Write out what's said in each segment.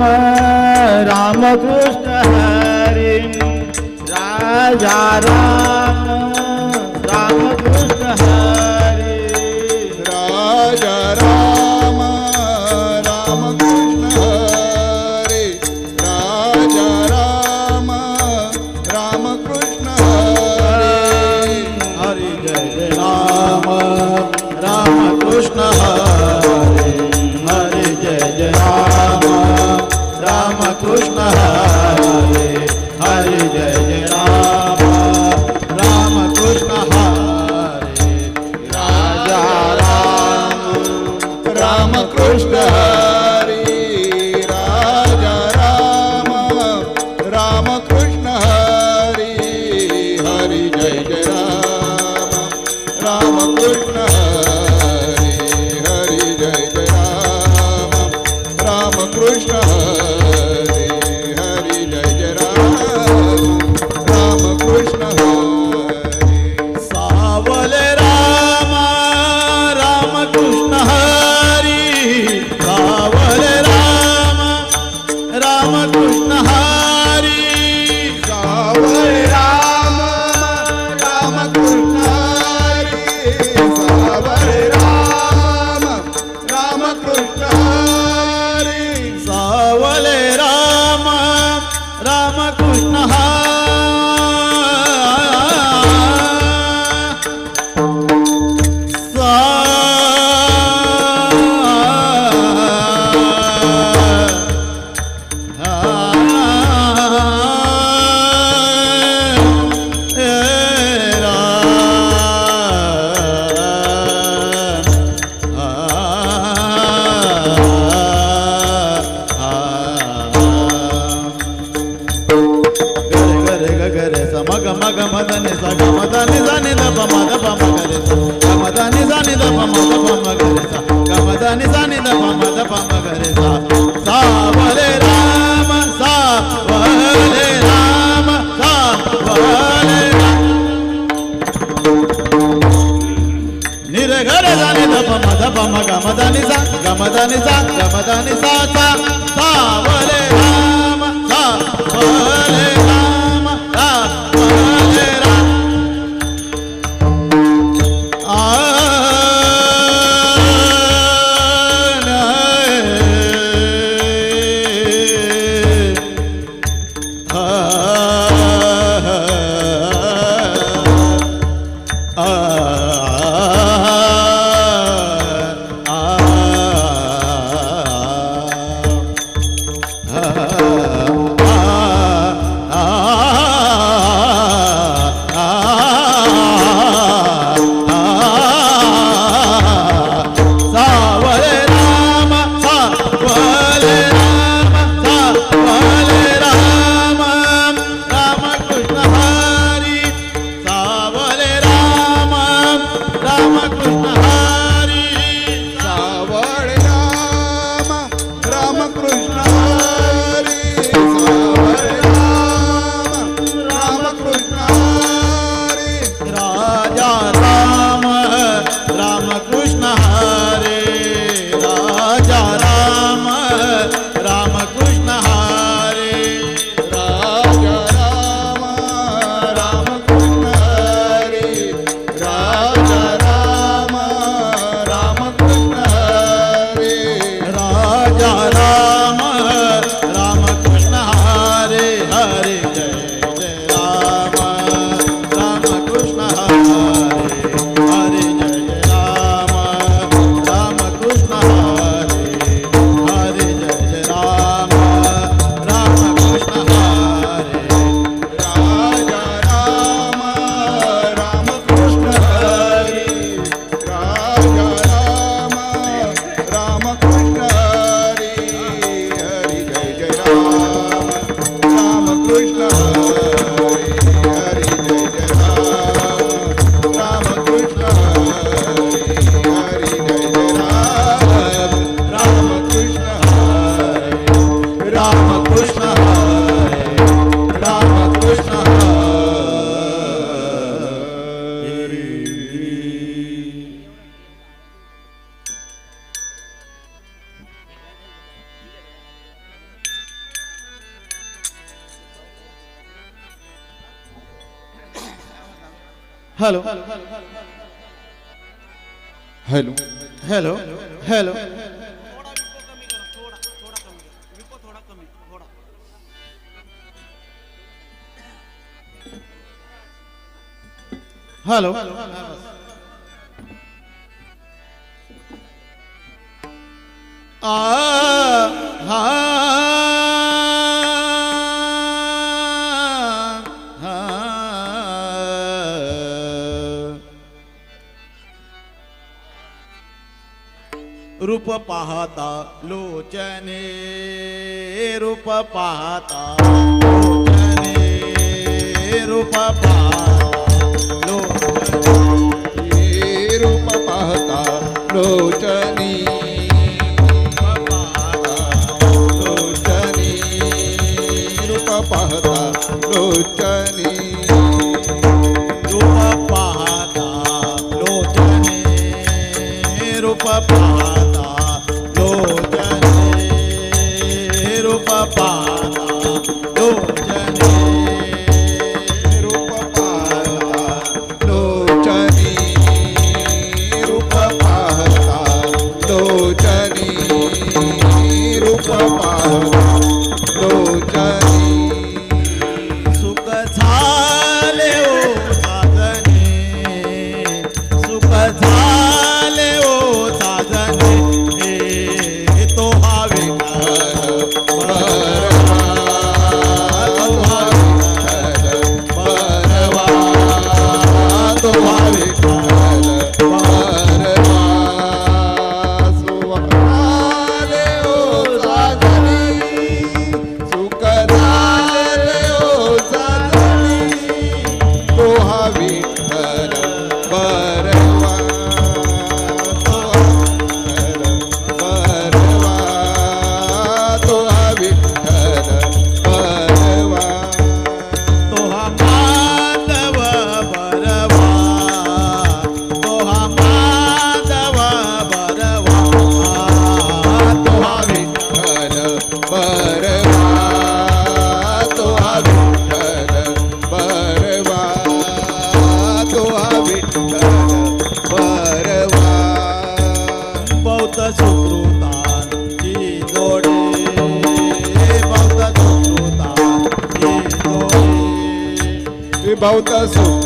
राम रामकृष्ण हरी राजा Ram Rama Krishna Madan सा na cruz. Hello hello hello hello आ रूप पाहता लोचने रूप पाहता लोचने रूप पाहता लोचने रूप रूप लोचने रूप Baltazar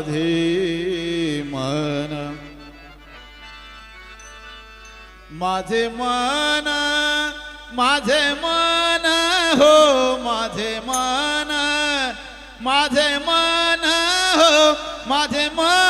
माझे मन. माझे मन माझे मन हो माझे मन. माझे मन हो माझे मन.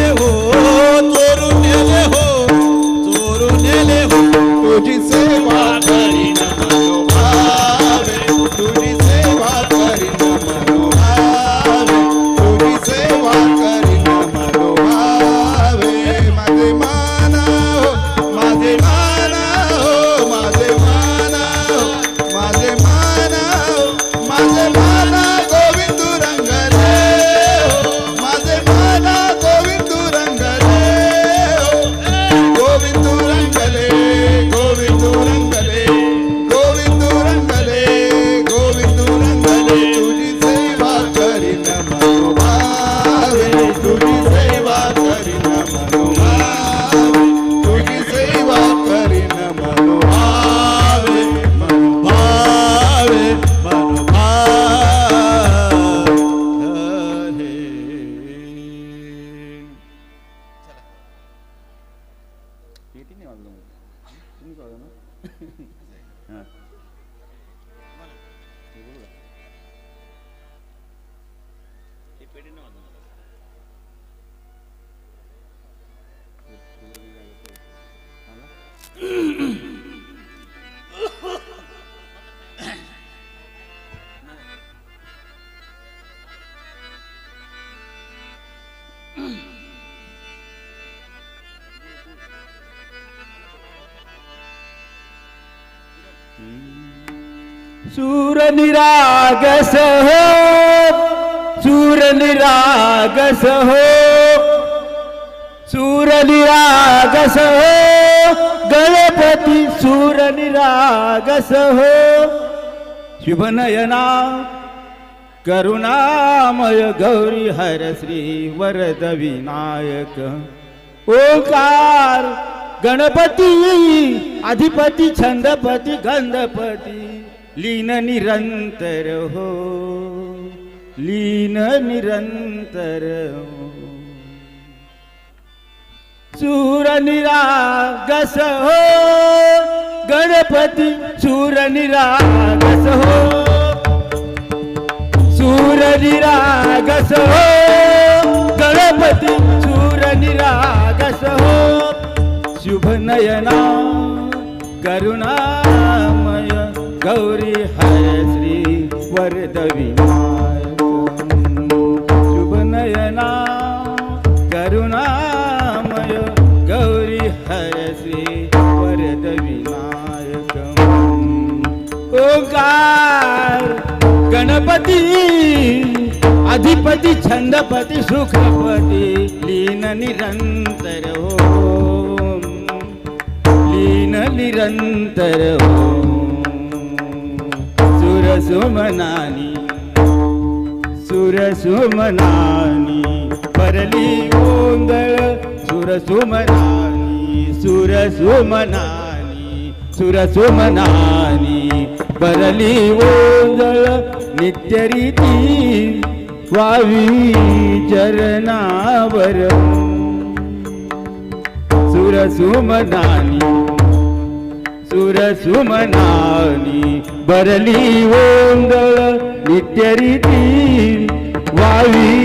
દેવો सूर निरागस हो सूर निरागस हो। सूर निरागस हो गणपती सूर निरागस हो। शुभनयना करुणामय गौरी हर श्री वरद विनायक। ओकार गणपती अधिपती छंदपती गंधपती। लीन निरंतर हो लीन निरंतर हो। चूर निरागस हो गणपती चूर निरागस हो। चूर निरागस हो गणपती चूर निरागस हो। शुभ नयना करुणा गौरी हर श्री वरद विनायक शुभ नयना करुणामय गौरी हर श्री वरद ओकार ओंकार गणपती अधिपती छंदपती सुखपती लीन निरंतर हो। लीन निरंतर हो। सुरसुमनानी सुरसुमनानी परली गोंधळ सुरसुमनानी सुर सुमनानी परली गोंधळ नित्यरीती वावी चरणावर सुरसुमनानी सुरसुमनानी बरली ओंदळ नित्यरीती वावी